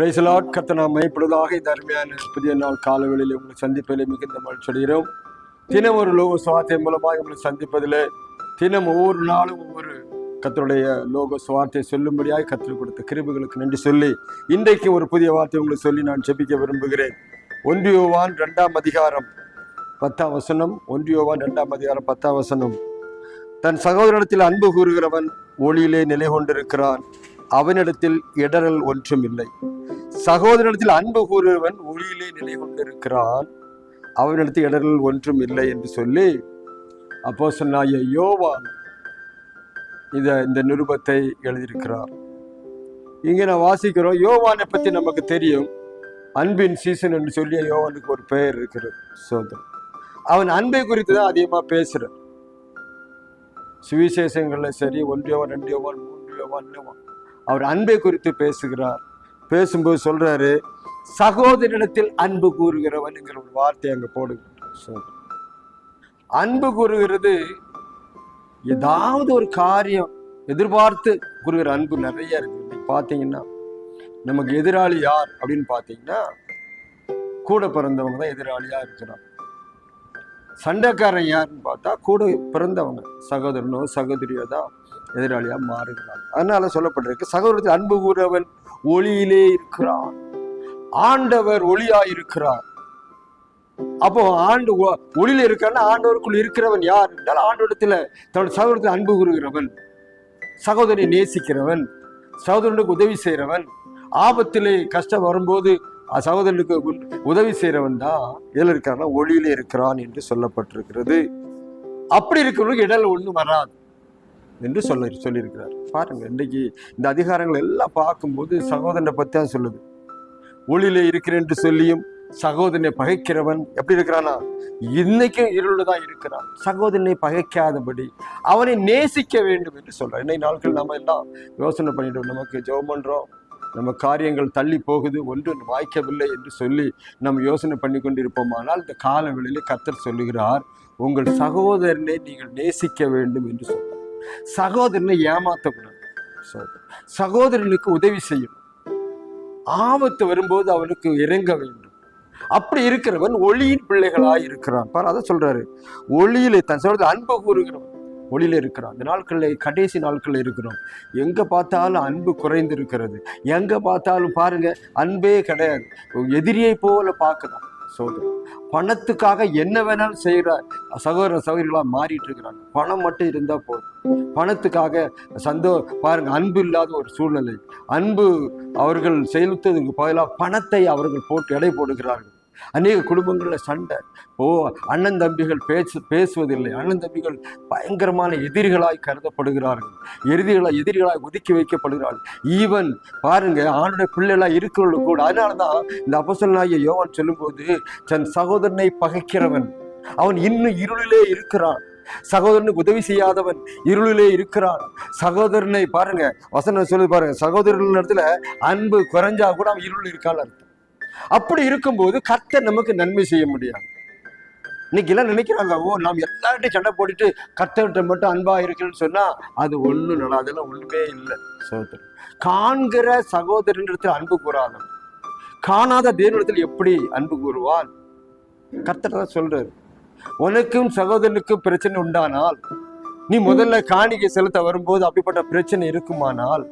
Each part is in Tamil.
பிரைசலாட் கத்தனாமை பொழுதாக இந்த அருமையான புதிய நாள் காலவெளியில் உங்களை சந்திப்பதில் மிகுந்த மகிழ்ச்சியடைகிறோம் தினம் ஒரு லோக சுவார்த்தை மூலமாக உங்களை சந்திப்பதில் தினம் ஒவ்வொரு நாளும் ஒவ்வொரு கத்தருடைய லோக சுவார்த்தை சொல்லும்படியாக கற்றுக் கொடுத்த கிருபுகளுக்கு நன்றி சொல்லி இன்றைக்கு ஒரு புதிய வார்த்தை உங்களுக்கு சொல்லி நான் ஜெபிக்க விரும்புகிறேன். ஒன்றியோவான் ரெண்டாம் அதிகாரம் பத்தாம் வசனம். ஒன்றியோவான் ரெண்டாம் அதிகாரம் பத்தாம் வசனம். தன் சகோதரத்தில் அன்பு கூறுகிறவன் ஒளியிலே நிலை கொண்டிருக்கிறான் அவனிடத்தில் இடரல் ஒன்றும் இல்லை சகோதரத்தில் அன்பு கூறுவன் ஒளியிலே நிலை கொண்டிருக்கிறான். அவனிடத்து இடர்கள் ஒன்றும் இல்லை என்று சொல்லி அப்போ சொன்னாய யோவான் இத இந்த நிருபத்தை எழுதியிருக்கிறார். இங்கே நான் வாசிக்கிறோம் யோவானை பற்றி நமக்கு தெரியும். அன்பின் சீசன் என்று சொல்லி யோவானுக்கு ஒரு பெயர் இருக்கிறது சோதரன். அவன் அன்பை குறித்து தான் அதிகமாக பேசுகிறான் சுவிசேஷங்களில் சரி ஒன்றியவன் ரெண்டியவன் மூன்றியவன் இன்னவன் அவர் அன்பை குறித்து பேசுகிறார். பேசும்போது சொல்றாரு சகோதரிடத்தில் அன்பு கூறுகிறவனுங்கிற ஒரு வார்த்தை அங்க போடுகிறார் அன்பு கூறுகிறது ஏதாவது ஒரு காரியம் எதிர்பார்த்து கூறுகிற அன்பு நிறைய இருக்கு. இன்னைக்கு பார்த்தீங்கன்னா நமக்கு எதிராளி யார் அப்படின்னு பார்த்தீங்கன்னா கூட பிறந்தவங்க தான் எதிராளியா இருக்கிறாங்க. சண்டைக்காரன் யாருன்னு பார்த்தா கூட பிறந்தவங்க சகோதரனோ சகோதரியோ தான் எதிராளியா மாறுகிறாங்க. அதனால சொல்லப்பட்டிருக்கு சகோதரத்தில் அன்பு கூறவன் ஒளியிலே இருக்கிறான். ஆண்டவர் ஒளியா இருக்கிறார் அப்போ ஆண்டு ஒளியில இருக்கான்னா ஆண்டவருக்குள் இருக்கிறவன் யார்? என்றால் ஆண்டோடத்துல தன்னோட சகோதரத்தில் அன்பு கூறுகிறவன் சகோதரனை நேசிக்கிறவன் சகோதரனுக்கு உதவி செய்கிறவன் ஆபத்திலே கஷ்டம் வரும்போது சகோதரனுக்கு உதவி செய்கிறவன் தான் இதில் இருக்கான்னா ஒளியில இருக்கிறான் என்று சொல்லப்பட்டிருக்கிறது. அப்படி இருக்கிறவங்களுக்கு இடல் ஒன்றும் வராது. என்று சொல்ல சொல்லியிருக்கிறார். பாருங்கள் இன்றைக்கு இந்த அதிகாரங்கள் எல்லாம் பார்க்கும்போது சகோதரனை பற்றி தான் சொல்லுது. ஒளியில் இருக்கிறேன் என்று சொல்லியும் சகோதரனை பகைக்கிறவன் எப்படி இருக்கிறானா? இன்னைக்கும் இருள் தான் இருக்கிறான். சகோதரனை பகைக்காதபடி அவனை நேசிக்க வேண்டும் என்று சொல்கிறார் இன்னைக்கு நாட்கள் நம்ம எல்லாம் யோசனை பண்ணிட்டோம் நமக்கு ஜெபம் பண்ணுறோம் நம்ம காரியங்கள் தள்ளி போகுது ஒன்று வாய்க்கவில்லை என்று சொல்லி நம்ம யோசனை பண்ணி கொண்டிருப்போமானால் இந்த கால வேளையிலே சொல்லுகிறார் உங்கள் சகோதரனை நீங்கள் நேசிக்க வேண்டும் என்று சொல்கிறார் சகோதரனை ஏமாற்றக்கூடாது சகோதரனுக்கு உதவி செய்யும். ஆபத்து வரும்போது அவனுக்கு இறங்க வேண்டும். அப்படி இருக்கிறவன் ஒளியின் பிள்ளைகளாக இருக்கிறான். பாரு அதை சொல்றாரு. ஒளியிலே தன் சொல்றது அன்பு கூறுகிறவன் ஒளியில இருக்கிறான். இந்த நாட்களில் கடைசி நாட்களில் இருக்கிறோம். எங்க பார்த்தாலும் அன்பு குறைந்து இருக்கிறது எங்க பார்த்தாலும் பாருங்க அன்பே கிடையாது. எதிரியை போல பார்க்கலாம் சோதரன் பணத்துக்காக என்ன வேணாலும் செய்கிற சகோதர சகோதரிகளாக மாறிட்டு இருக்கிறாங்க. பணம் மட்டும் இருந்தா போதும். பணத்துக்காக சந்தோ பாருங்க அன்பு இல்லாத ஒரு சூழ்நிலை. அன்பு அவர்கள் செலுத்துவதற்கு பதிலாக பணத்தை அவர்கள் போட்டு எடை போடுகிறார்கள். அநேக குடும்பங்களில் சண்டை. ஓ அண்ணன் தம்பிகள் பேசு பேசுவதில்லை. அண்ணன் தம்பிகள் பயங்கரமான எதிரிகளாய் கருதப்படுகிறார்கள். எதிரிகளாய் எதிரிகளாய் ஒதுக்கி வைக்கப்படுகிறார்கள். ஈவன் பாருங்க ஆணுடைய பிள்ளைகளாக இருக்கிறவர்கள் கூட அதனால தான் இந்த அப்போஸ்தலனாகிய யோவான் சொல்லும்போது தன் சகோதரனை பகைக்கிறவன். அவன் இன்னும் இருளிலே இருக்கிறான். சகோதரனுக்கு உதவி செய்யாதவன் இருளிலே இருக்கிறான். சகோதரனை பாருங்க வசனம் சொல்லி பாருங்க சகோதரன் இடத்துல அன்பு குறைஞ்சா கூட அவன் இருள் இருக்கான்னு அர்த்தம். அப்படி இருக்கும்போது கர்த்தர் நமக்கு நன்மை செய்ய முடியாது. இன்னைக்கு எல்லாம் நினைக்கிறாங்க ஓ நாம் எல்லார்ட்டையும் சண்டை போட்டுட்டு கர்த்தர்கிட்ட மட்டும் அன்பா இருக்குன்னு சொன்னா அது ஒண்ணும் நல்லா அதெல்லாம் ஒண்ணுமே இல்லை. சகோதரன் காண்கிற சகோதரனிடத்தில் அன்பு கூறாதவன். காணாத தேவனிடத்தில் எப்படி அன்பு கூறுவான்? கர்த்தர் தான் சொல்றாரு உனக்கும் சகோதரனுக்கும் பிரச்சனை உண்டானால் நீ முதல்ல காணிக்கை செலுத்த வரும்போது அப்படிப்பட்ட பிரச்சனை இருக்குமானால்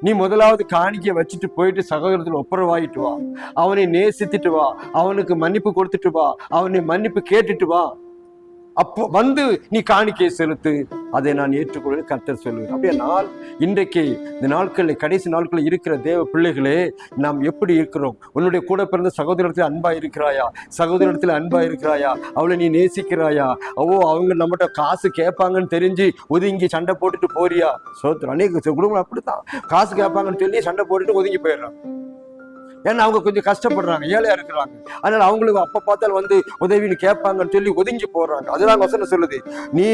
நீ முதலாவது காணிக்கையை வச்சுட்டு போயிட்டு சகோதரத்தில் ஒப்புரவாயிட்டு வா. அவனை நேசித்துட்டு வா. அவனுக்கு மன்னிப்பு கொடுத்துட்டு வா. அவனை மன்னிப்பு கேட்டுட்டு வா. அப்போ வந்து நீ காணிக்கையை செலுத்து. அதை நான் ஏற்றுக்கொள்ள கர்த்தர் சொல்லுவேன் அப்படியே நாள் இன்றைக்கு இந்த நாட்களில் கடைசி நாட்களில் இருக்கிற தேவ பிள்ளைகளே நாம் எப்படி இருக்கிறோம்? உன்னுடைய கூட பிறந்த சகோதரத்தில் அன்பா இருக்கிறாயா? சகோதரத்தில் அன்பா இருக்கிறாயா? அவளை நீ நேசிக்கிறாயா? ஓ அவங்க நம்மகிட்ட காசு கேட்பாங்கன்னு தெரிஞ்சு ஒதுங்கி சண்டை போட்டுட்டு போறியா? சோத்திரம் அநேக குடும்பம் அப்படித்தான். காசு கேட்பாங்கன்னு சொல்லி சண்டை போட்டுட்டு ஒதுங்கி போயிடுறான். ஏன்னா அவங்க கொஞ்சம் கஷ்டப்படுறாங்க ஏழையா இருக்கிறாங்க. அதனால அவங்களுக்கு அப்ப பார்த்தால் வந்து உதவின்னு கேட்பாங்கன்னு சொல்லி ஒதுங்கி போடுறாங்க அதுதான் வசனம் சொல்லுது. நீ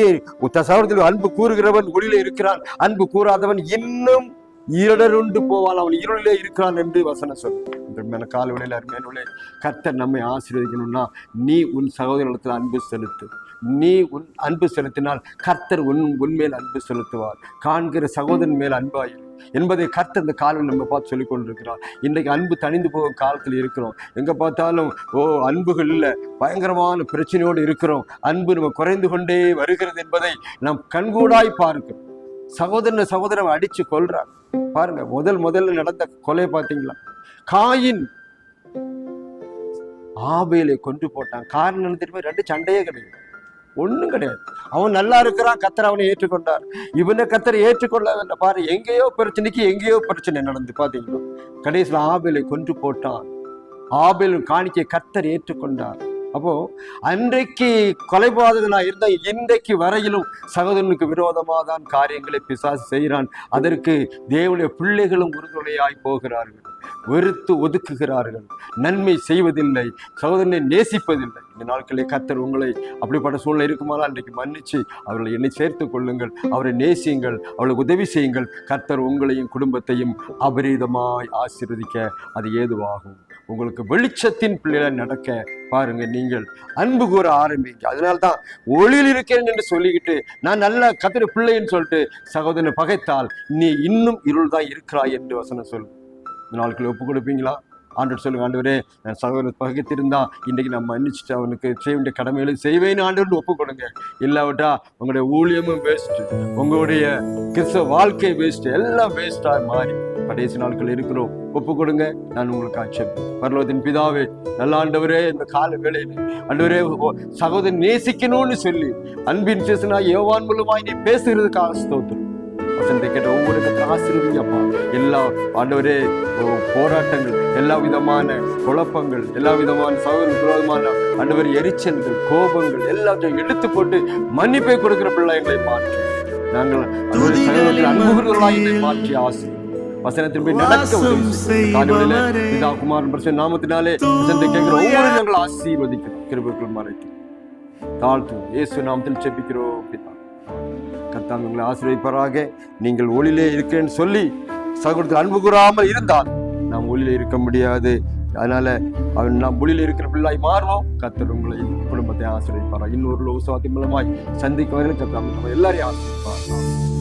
உத்த சகோதரத்தில் அன்பு கூறுகிறவன் ஒளியில இருக்கிறான். அன்பு கூறாதவன் இன்னும் இருடருண்டு போவான் அவன் இருளிலே இருக்கிறான் என்று வசனம் சொல்லு மேல காலவழியில் அருமையானவளே கர்த்தர் நம்மை ஆசீர்வதிக்கணும்னா நீ உன் சகோதரத்தில் அன்பு செலுத்து. நீ உன் அன்பு செலுத்தினால் கர்த்தர் உன் உன்மேல் அன்பு செலுத்துவார். காண்கிற சகோதரன் மேல் அன்பாயிரு என்பதை கர்த்தர் இந்த காலம் நம்ம பார்த்து சொல்லிக் கொண்டிருக்கிறார். இன்றைக்கு அன்பு தணிந்து போகும் காலத்தில் இருக்கிறோம். எங்கே பார்த்தாலும் ஓ அன்புகள் இல்லை. பயங்கரமான பிரச்சனையோடு இருக்கிறோம். அன்பு நம்ம குறைந்து கொண்டே வருகிறது என்பதை நாம் கண்கூடாய் பார்க்கிறோம். சகோதரனை சகோதரன் அடித்து கொள்றாங்க பாருங்க முதல் முதல்ல நடந்த கொலை பார்த்தீங்களா? காயின் ஆபேலை கொண்டு போட்டான். காரணம் என்ன தெரியுமா? ரெண்டு சண்டையே கிடையாது. ஒண்ணும் கிடையாது. அவன் நல்லா இருக்கிறான் கத்தர் அவனை ஏற்றுக்கொண்டார். இவனை கத்தர் ஏற்றுக்கொள்ளவில்லை பாரு எங்கேயோ பிரச்சனைக்கு எங்கேயோ பிரச்சனை நடந்து பாத்தீங்களா? கடைசியில் ஆபேலை கொன்று போட்டான். ஆபேலும் காணிக்கை கத்தர் ஏற்றுக்கொண்டார். அப்போ அன்றைக்கு கொலைபாதகனா இருந்த இன்றைக்கு வரையிலும் சகோதரனுக்கு விரோதமாக தான் காரியங்களை பிசாசு செய்கிறான். அதற்கு தேவனுடைய பிள்ளைகளும் உறுதுணையாய் போகிறார்கள். வெறுத்து ஒதுக்குகிறார்கள். நன்மை செய்வதில்லை. சகோதரனை நேசிப்பதில்லை. இந்த நாட்களில் கத்தர் உங்களை அப்படிப்பட்ட சூழ்நிலை இருக்குமானால் அன்றைக்கு மன்னிச்சு அவர்களை என்னை சேர்த்துக் கொள்ளுங்கள். அவரை நேசியுங்கள். அவளுக்கு உதவி செய்யுங்கள். கர்த்தர் உங்களையும் குடும்பத்தையும் அபரீதமாய் ஆசீர்வதிக்க அது ஏதுவாகும். உங்களுக்கு வெளிச்சத்தின் பிள்ளைகளை நடக்க பாருங்க நீங்கள். அன்பு கூற ஆரம்பிங்க. அதனால்தான் ஒளியில் இருக்கேன் என்று சொல்லிக்கிட்டு நான் நல்ல கத்திர பிள்ளைன்னு சொல்லிட்டு சகோதரனை பகைத்தால் நீ இன்னும் இருள் தான் இருக்கிறாய் என்று வசனம் சொல். இந்த நாட்கள் ஒப்பு கொடுப்பீங்களா? ஆண்டவர் சொல்லுங்க ஆண்டவரே நான் சகோதரன் பகைத்திருந்தா இன்றைக்கி நான் மன்னிச்சுட்டு அவனுக்கு செய்ய வேண்டிய கடமைகளை செய்வேன்னு ஆண்டவர் ஒப்பு கொடுங்க. இல்லாவிட்டா உங்களுடைய ஊழியமும் வேஸ்ட்டு உங்களுடைய கிறிஸ்தவ வாழ்க்கை வேஸ்ட்டு எல்லாம் வேஸ்ட்டாக மாறி. கடைசி நாட்கள் இருக்கிறோம். ஒப்பு கொடுங்க. நான் உங்களுக்கு ஆட்சேபம் பரலோகத்தின் பிதாவே நல்ல ஆண்டவரே இந்த கால வேளையில் ஆண்டவரே சகோதரன் நேசிக்கணும்னு சொல்லி அன்பின் பேசினா யோவான் மூலமாய் நீ பேசுகிறதுக்காக ஸ்தோத்திரம். வசனத்தை கேட்ட ஒவ்வொரு கத்திர ஆசீர்வதிங்கப்பா எல்லா ஆண்டவரே போராட்டங்கள் எல்லா விதமான குழப்பங்கள் எல்லா விதமான சகோதர விரோதமான ஆண்டவர் எரிச்சல்கள் கோபங்கள் எல்லாத்தையும் எடுத்து போட்டு மன்னிப்பை கொடுக்கிற பிள்ளைகளை மாற்றி. நாங்கள் என்னை மாற்றி ஆசை வசனத்தின் போய் நடக்க உதவி பிதா குமாரன் நாமத்தினாலே வசனத்தை கேட்கிற ஒவ்வொரு நாங்கள் ஆசீர்வதிக்கிறோம். கிருபைக்குள் மறைத்து இயேசு நாமத்தில் செபிக்கிறோம் பிதா. கர்த்தாங்க உங்களை ஆசீர்வதிப்பாராக. நீங்கள் ஒளியிலே இருக்கிறேன்னு சொல்லி சகோதரத்தில் அன்பு கூறாமல் இருந்தால் நாம் ஒளியில இருக்க முடியாது. அதனால அவன் நாம் ஒளியில இருக்கிற பிள்ளாய் மாறுவோம். கத்தர் உங்களை குடும்பத்தை ஆசீர்வதிப்பாரா இன்னொரு உசவாத்தின் மூலமாய் சந்திக்க வரையில் கத்தர் நம்ம எல்லாரையும் ஆசீர்வதிப்பார்